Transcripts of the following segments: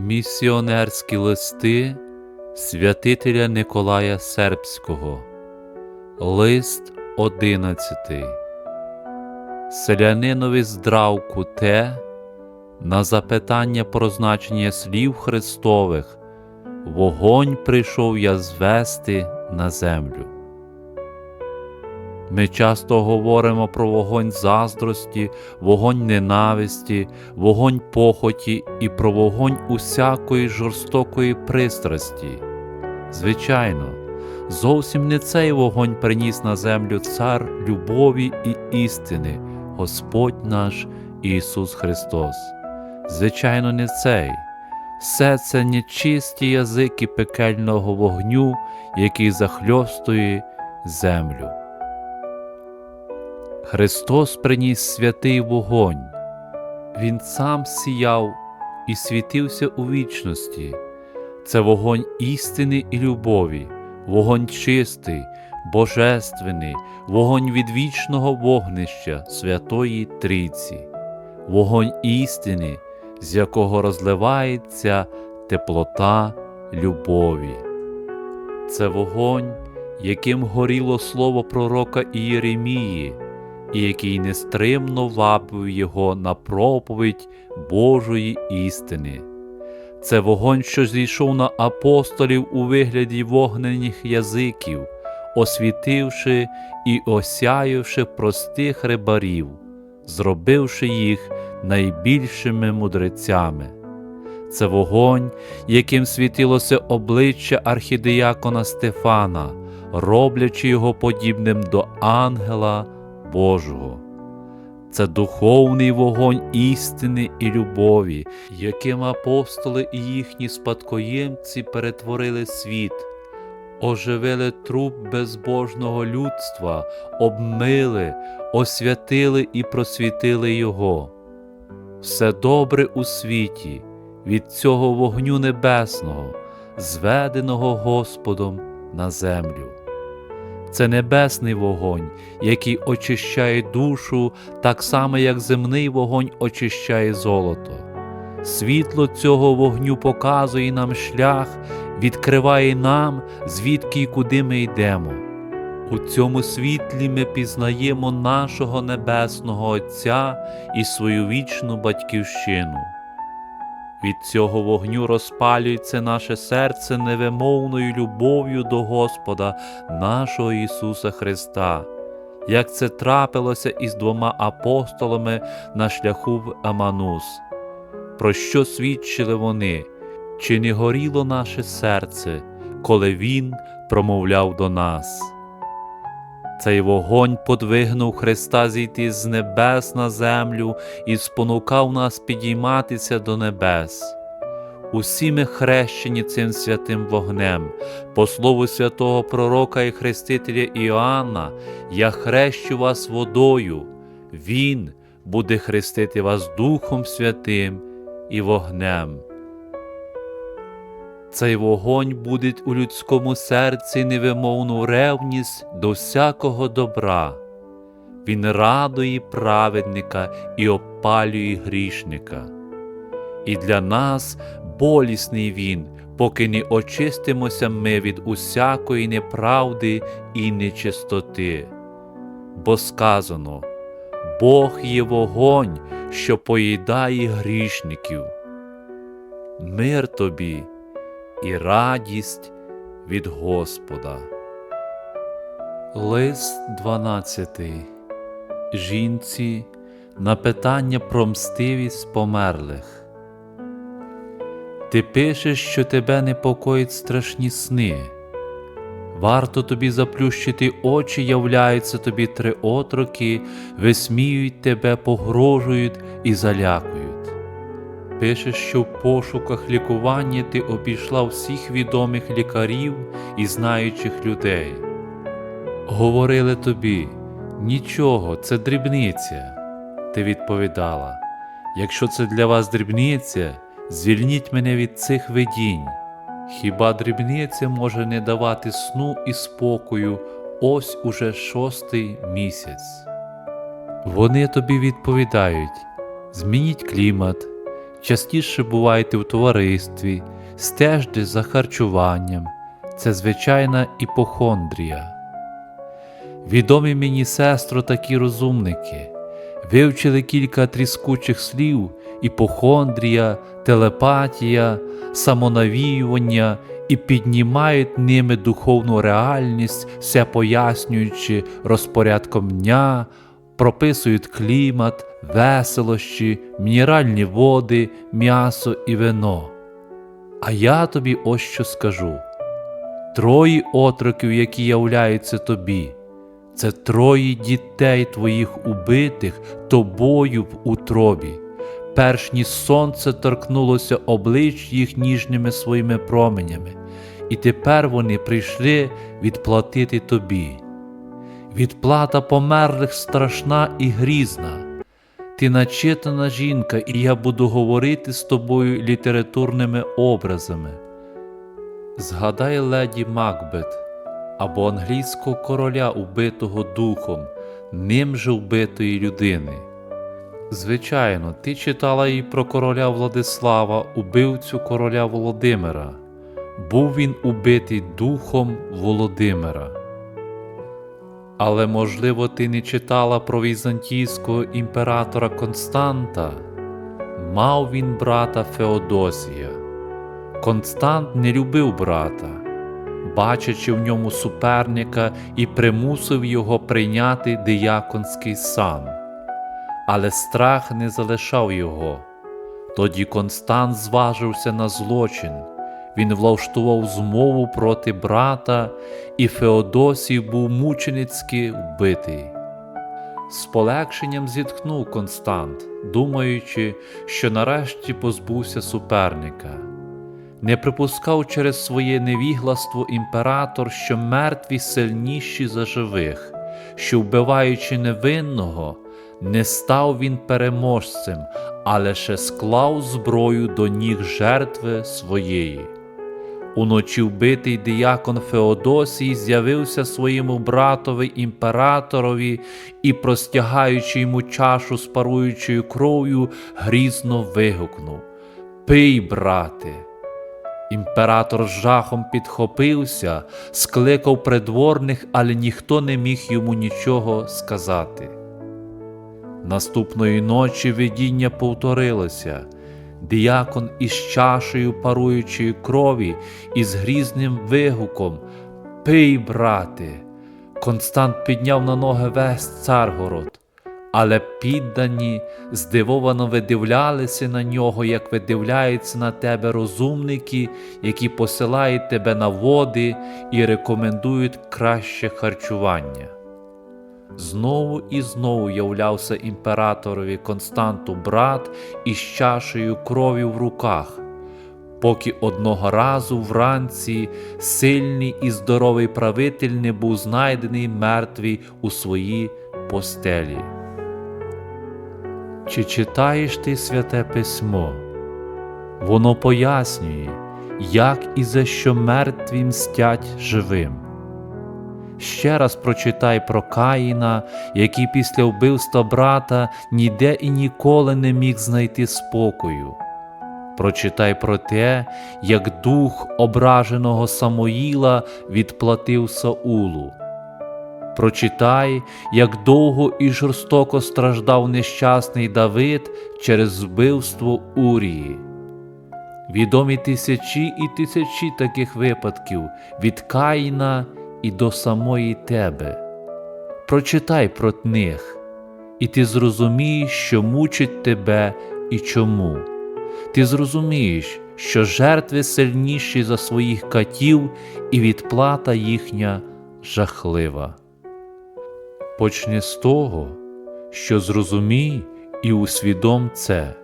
Місіонерські листи святителя Николая Сербського, Лист 11. Селянинові здравку те, на запитання про значення слів Христових, вогонь прийшов я звести на землю. Ми часто говоримо про вогонь заздрості, вогонь ненависті, вогонь похоті і про вогонь усякої жорстокої пристрасті. Звичайно, зовсім не цей вогонь приніс на землю цар любові і істини, Господь наш Ісус Христос. Звичайно, не цей. Все це нечисті язики пекельного вогню, який захльостує землю. Христос приніс святий вогонь. Він сам сіяв і світився у вічності. Це вогонь істини і любові, вогонь чистий, божественний, вогонь від вічного вогнища Святої Трійці, вогонь істини, з якого розливається теплота любові. Це вогонь, яким горіло слово пророка Ієремії, і який нестримно вабив його на проповідь Божої істини. Це вогонь, що зійшов на апостолів у вигляді вогнених язиків, освітивши і осяявши простих рибарів, зробивши їх найбільшими мудрецями. Це вогонь, яким світилося обличчя архідіякона Стефана, роблячи його подібним до ангела Божого. Це духовний вогонь істини і любові, яким апостоли і їхні спадкоємці перетворили світ, оживили труп безбожного людства, обмили, освятили і просвітили його. Все добре у світі від цього вогню небесного, зведеного Господом на землю. Це небесний вогонь, який очищає душу, так само, як земний вогонь очищає золото. Світло цього вогню показує нам шлях, відкриває нам, звідки і куди ми йдемо. У цьому світлі ми пізнаємо нашого Небесного Отця і свою вічну батьківщину. Від цього вогню розпалюється наше серце невимовною любов'ю до Господа, нашого Ісуса Христа, як це трапилося із двома апостолами на шляху в Аманус. Про що свідчили вони? Чи не горіло наше серце, коли Він промовляв до нас? Цей вогонь подвигнув Христа зійти з небес на землю і спонукав нас підійматися до небес. Усі ми хрещені цим святим вогнем, по слову святого Пророка і Хрестителя Іоанна, я хрещу вас водою, Він буде хрестити вас Духом Святим і вогнем. Цей вогонь буде у людському серці невимовну ревність до всякого добра. Він радує праведника і опалює грішника. І для нас болісний він, поки не очистимося ми від усякої неправди і нечистоти. Бо сказано Бог є вогонь, що поїдає грішників. Мир тобі і радість від Господа. Лист 12. Жінці на питання про мстивість померлих. Ти пишеш, що тебе непокоїть страшні сни. Варто тобі заплющити очі, являються тобі три отроки, висміюють тебе, погрожують і залякують. Пишеш, що в пошуках лікування ти обійшла всіх відомих лікарів і знаючих людей. Говорили тобі, нічого, це дрібниця. Ти відповідала, якщо це для вас дрібниця, звільніть мене від цих видінь. Хіба дрібниця може не давати сну і спокою ось уже шостий місяць? Вони тобі відповідають: змініть клімат, частіше бувайте в товаристві, стежте за харчуванням. Це звичайна іпохондрія. Відомі мені сестро такі розумники, вивчили кілька тріскучих слів іпохондрія, телепатія, самонавіювання і піднімають ними духовну реальність, все пояснюючи розпорядком дня, прописують клімат, веселощі, мінеральні води, м'ясо і вино. А я тобі ось що скажу: троє отроків, які являються тобі, це троє дітей твоїх убитих тобою в утробі, перш ніж сонце торкнулося облич їх ніжними своїми променями, і тепер вони прийшли відплатити тобі. Відплата померлих страшна і грізна. Ти начитана жінка, і я буду говорити з тобою літературними образами. Згадай леді Макбет або англійського короля, убитого духом, ним же вбитої людини. Звичайно, ти читала і про короля Владислава, убивцю короля Володимира. Був він убитий духом Володимира. Але, можливо, ти не читала про візантійського імператора Константа. Мав він брата Феодосія. Констант не любив брата, бачачи в ньому суперника і примусив його прийняти дияконський сан. Але страх не залишав його. Тоді Констант зважився на злочин. Він влаштував змову проти брата, і Феодосій був мученицьки вбитий. З полегшенням зітхнув Констант, думаючи, що нарешті позбувся суперника. Не припускав через своє невігластво імператор, що мертві сильніші за живих, що, вбиваючи невинного, не став він переможцем, а лише склав зброю до ніг жертви своєї. Уночі вбитий диякон Феодосій з'явився своєму братові імператорові і, простягаючи йому чашу з паруючою кров'ю, грізно вигукнув Пий, брате! Імператор з жахом підхопився, скликав придворних, але ніхто не міг йому нічого сказати. Наступної ночі видіння повторилося. Діякон із чашею паруючої крові і з грізним вигуком Пий, брате! Констант підняв на ноги весь царгород, але піддані здивовано видивлялися на нього, як видивляються на тебе розумники, які посилають тебе на води і рекомендують краще харчування. Знову і знову являвся імператорові Константу брат із чашею крові в руках, поки одного разу вранці сильний і здоровий правитель не був знайдений мертвий у своїй постелі. Чи читаєш ти святе письмо? Воно пояснює, як і за що мертві мстять живим. Ще раз прочитай про Каїна, який після вбивства брата ніде і ніколи не міг знайти спокою. Прочитай про те, як дух ображеного Самоїла відплатив Саулу. Прочитай, як довго і жорстоко страждав нещасний Давид через вбивство Урії. Відомі тисячі і тисячі таких випадків від Каїна і до самої тебе. Прочитай про них, і ти зрозумієш, що мучить тебе і чому. Ти зрозумієш, що жертви сильніші за своїх катів, і відплата їхня жахлива. Почни з того, що зрозумій і усвідом це.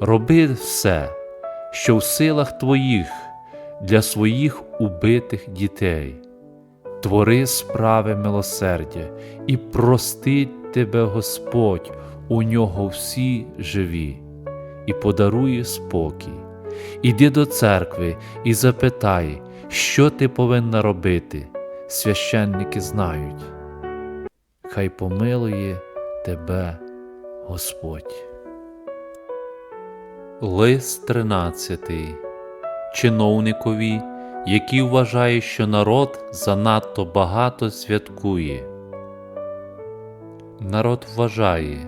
Роби все, що в силах твоїх для своїх убитих дітей. Твори справи милосердя і простить тебе Господь, у нього всі живі, і подарує спокій. Іди до церкви і запитай, що ти повинна робити. Священники знають. Хай помилує тебе Господь. Лист 13. Чиновникові, який вважає, що народ занадто багато святкує. Народ вважає,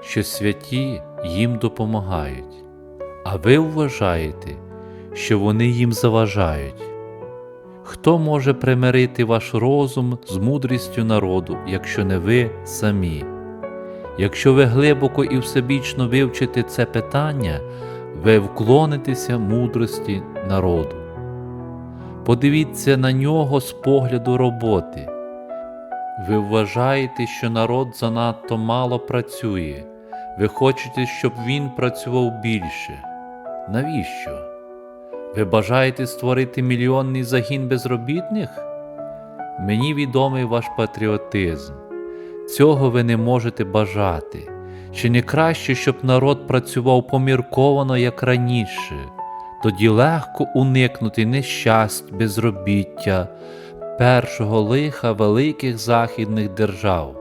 що святі їм допомагають, а ви вважаєте, що вони їм заважають. Хто може примирити ваш розум з мудрістю народу, якщо не ви самі? Якщо ви глибоко і всебічно вивчите це питання, ви вклонитеся мудрості народу. Подивіться на нього з погляду роботи. Ви вважаєте, що народ занадто мало працює, ви хочете, щоб він працював більше. Навіщо? Ви бажаєте створити мільйонний загін безробітних? Мені відомий ваш патріотизм. Цього ви не можете бажати. Чи не краще, щоб народ працював помірковано, як раніше, тоді легко уникнути нещасть, безробіття, першого лиха великих західних держав.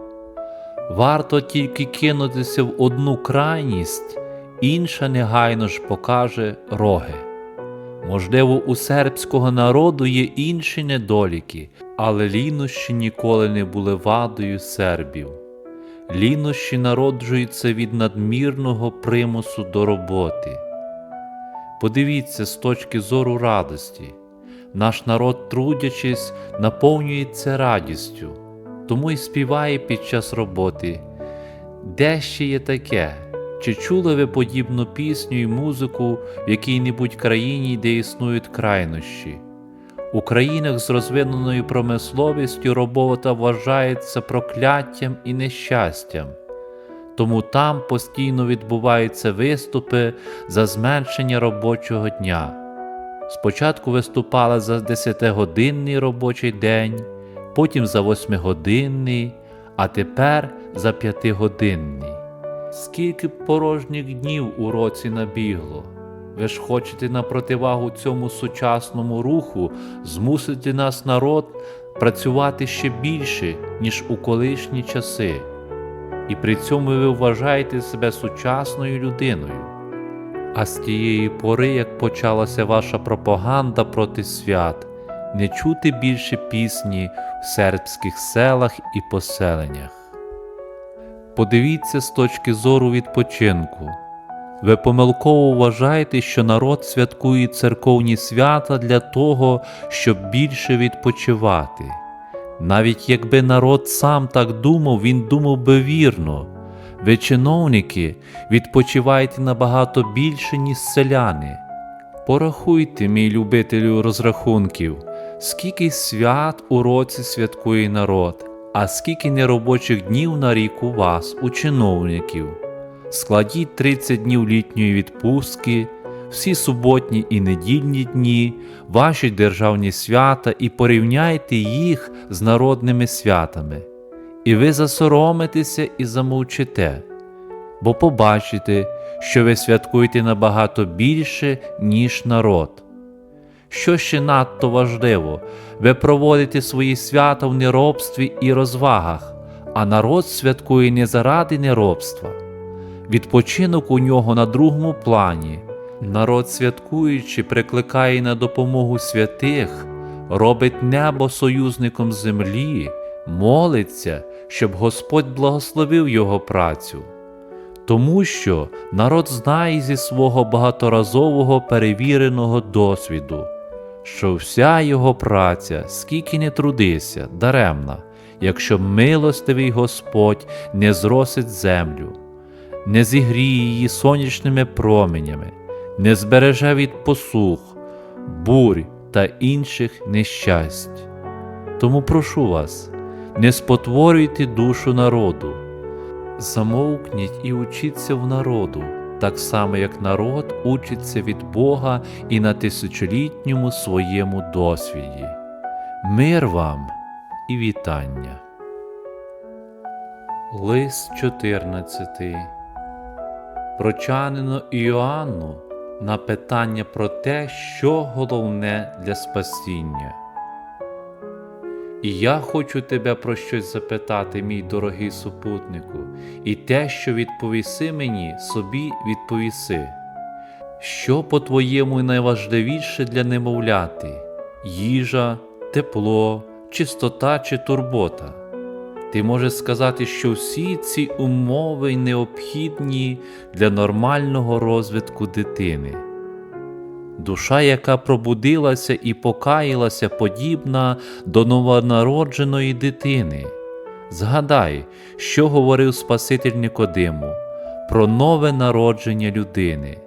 Варто тільки кинутися в одну крайність, інша негайно ж покаже роги. Можливо, у сербського народу є інші недоліки, але лінощі ніколи не були вадою сербів. Лінощі народжуються від надмірного примусу до роботи. Подивіться з точки зору радості. Наш народ, трудячись, наповнюється радістю, тому й співає під час роботи. Де ще є таке? Чи чули ви подібну пісню і музику в якій-небудь країні, де існують крайнощі? У країнах з розвиненою промисловістю робота вважається прокляттям і нещастям, тому там постійно відбуваються виступи за зменшення робочого дня. Спочатку виступали за 10-годинний робочий день, потім за 8-годинний, а тепер за 5-годинний. Скільки порожніх днів у році набігло? Ви ж хочете на противагу цьому сучасному руху змусити нас, народ, працювати ще більше, ніж у колишні часи, і при цьому ви вважаєте себе сучасною людиною. А з тієї пори, як почалася ваша пропаганда проти свят, не чути більше пісні в сербських селах і поселеннях. Подивіться з точки зору відпочинку. Ви помилково вважаєте, що народ святкує церковні свята для того, щоб більше відпочивати. Навіть якби народ сам так думав, він думав би вірно. Ви, чиновники, відпочиваєте набагато більше, ніж селяни. Порахуйте, мій любителю розрахунків, скільки свят у році святкує народ, а скільки неробочих днів на рік у вас, у чиновників. Складіть 30 днів літньої відпустки, всі суботні і недільні дні, ваші державні свята і порівняйте їх з народними святами. І ви засоромитеся і замовчите, бо побачите, що ви святкуєте набагато більше, ніж народ. Що ще надто важливо, ви проводите свої свята в неробстві і розвагах, а народ святкує не заради неробства. Відпочинок у нього на другому плані. Народ, святкуючи, прикликає на допомогу святих, робить небо союзником землі, молиться, щоб Господь благословив його працю. Тому що народ знає зі свого багаторазового перевіреного досвіду, що вся його праця, скільки не трудися, даремна, якщо милостивий Господь не зросить землю не зігріє її сонячними променями, не збереже від посух, бурь та інших нещасть. Тому прошу вас, не спотворюйте душу народу, замовкніть і учіться в народу, так само як народ учиться від Бога і на тисячолітньому своєму досвіді. Мир вам і вітання. Лист 14 Прочанину Іоанну на питання про те, що головне для спасіння. І я хочу тебе про щось запитати, мій дорогий супутнику, і те, що відповіси мені, собі відповіси. Що, по-твоєму, найважливіше для немовляти їжа, тепло, чистота чи турбота? Ти можеш сказати, що всі ці умови необхідні для нормального розвитку дитини. Душа, яка пробудилася і покаялася, подібна до новонародженої дитини. Згадай, що говорив Спаситель Никодиму про нове народження людини.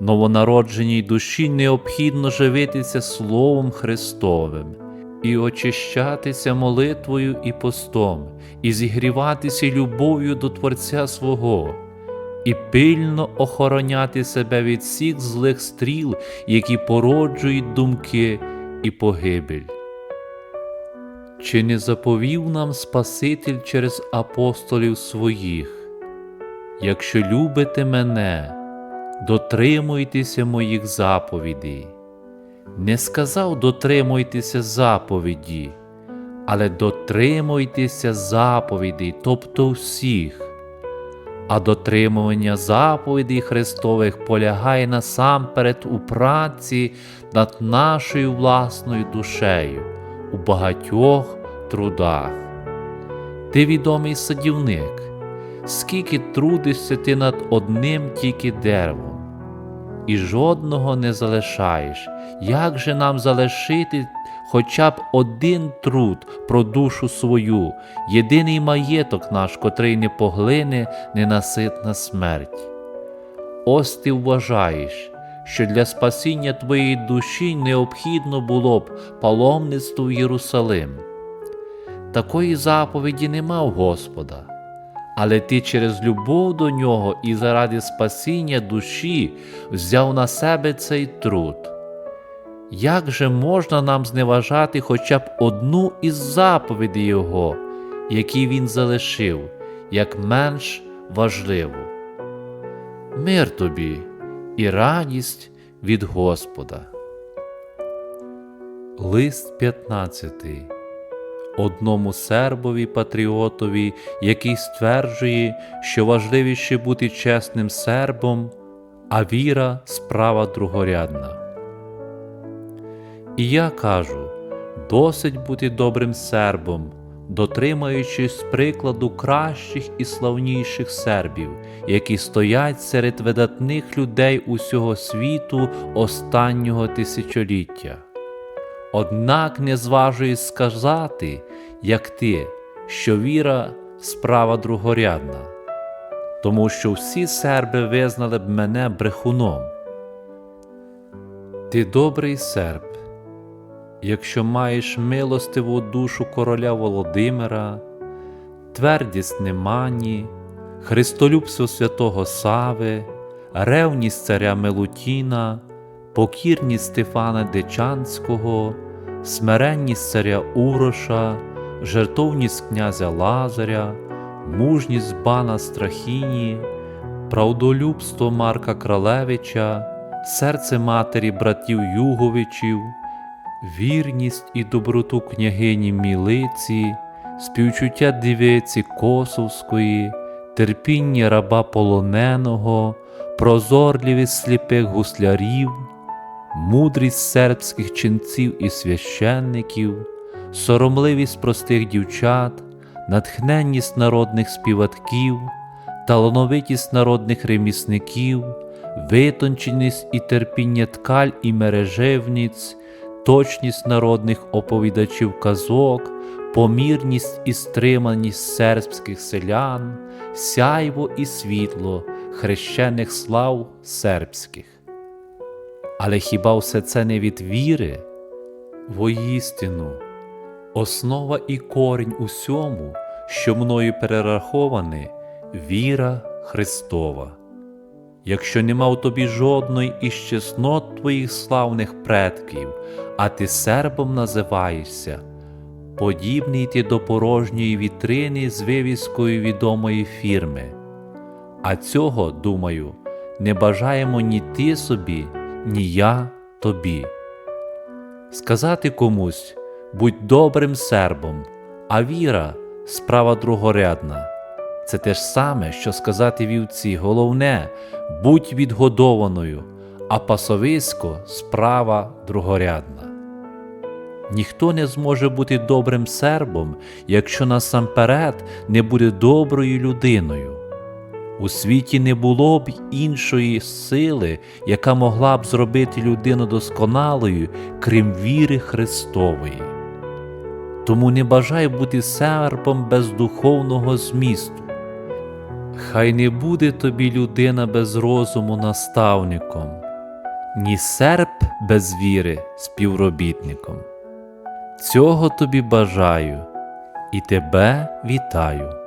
Новонародженій душі необхідно живитися Словом Христовим і очищатися молитвою і постом, і зігріватися любов'ю до Творця свого, і пильно охороняти себе від всіх злих стріл, які породжують думки і погибель. Чи не заповів нам Спаситель через апостолів своїх? Якщо любите мене, дотримуйтеся моїх заповідей. Не сказав дотримуйтеся заповіді, але дотримуйтеся заповідей, тобто всіх. А дотримування заповідей Христових полягає насамперед у праці над нашою власною душею у багатьох трудах. Ти відомий садівник, скільки трудишся ти над одним тільки деревом, і жодного не залишаєш. Як же нам залишити хоча б один труд про душу свою, єдиний маєток наш, котрий не поглине ненаситна смерть? Ось ти вважаєш, що для спасіння твоєї душі необхідно було б паломництво в Єрусалим. Такої заповіді нема в Господа, але ти через любов до нього і заради спасіння душі взяв на себе цей труд. Як же можна нам зневажати хоча б одну із заповідей Його, які Він залишив, як менш важливу? Мир тобі і радість від Господа. Лист 15 Одному сербові патріотові, який стверджує, що важливіше бути чесним сербом, а віра справа другорядна. І я кажу досить бути добрим сербом, дотримуючись прикладу кращих і славніших сербів, які стоять серед видатних людей усього світу останнього тисячоліття. Однак не зважуюсь сказати, як ти, що віра справа другорядна, тому що всі серби визнали б мене брехуном. Ти добрий серб, якщо маєш милостиву душу короля Володимира, твердість Немані, христолюбство святого Сави, ревність царя Мелутіна, покірність Стефана Дечанського, смиренність царя Уроша, жертовність князя Лазаря, мужність бана Страхіні, правдолюбство Марка Кралевича, серце матері братів Юговичів, вірність і доброту княгині Мілиці, співчуття дівиці Косовської, терпіння раба полоненого, прозорливість сліпих гуслярів, мудрість сербських ченців і священників, соромливість простих дівчат, натхненність народних співаків, талановитість народних ремісників, витонченість і терпіння ткаль і мережевниць, точність народних оповідачів казок, помірність і стриманість сербських селян, сяйво і світло хрещених слав сербських. Але хіба все це не від віри? Воістину, основа і корінь усьому, що мною перераховане, віра Христова. Якщо нема в тобі жодної із чеснот твоїх славних предків, а ти сербом називаєшся, подібний ти до порожньої вітрини з вивіскою відомої фірми. А цього, думаю, не бажаємо ні ти собі, ні я тобі. Сказати комусь будь добрим сербом, а віра справа другорядна. Це те ж саме, що сказати вівці, головне, будь відгодованою, а пасовисько справа другорядна. Ніхто не зможе бути добрим сербом, якщо насамперед не буде доброю людиною. У світі не було б іншої сили, яка могла б зробити людину досконалою, крім віри Христової. Тому не бажай бути серпом без духовного змісту. Хай не буде тобі людина без розуму наставником, ні серп без віри співробітником. Цього тобі бажаю і тебе вітаю.